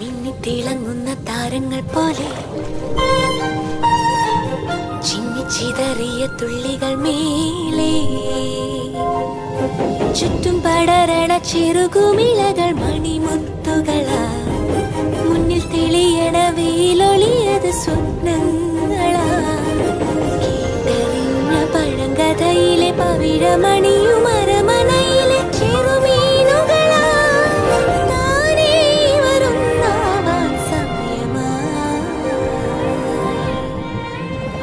മിന്നിത്തിളങ്ങുന്ന താരങ്ങൾ പോലെ. ചിന്നിച്ചിതറിയ തുള്ളികൾ മേലേ. ചുറ്റും പടരണ ചെറുകുമിളകൾ മണിമുത്തുകളാ. മുന്നിൽ തെളിയണ വെയിലൊളിയത് സ്വപ്നങ്ങളാ. കേട്ടറിഞ്ഞ പഴങ്കഥയിലെ പവിഴമണിയും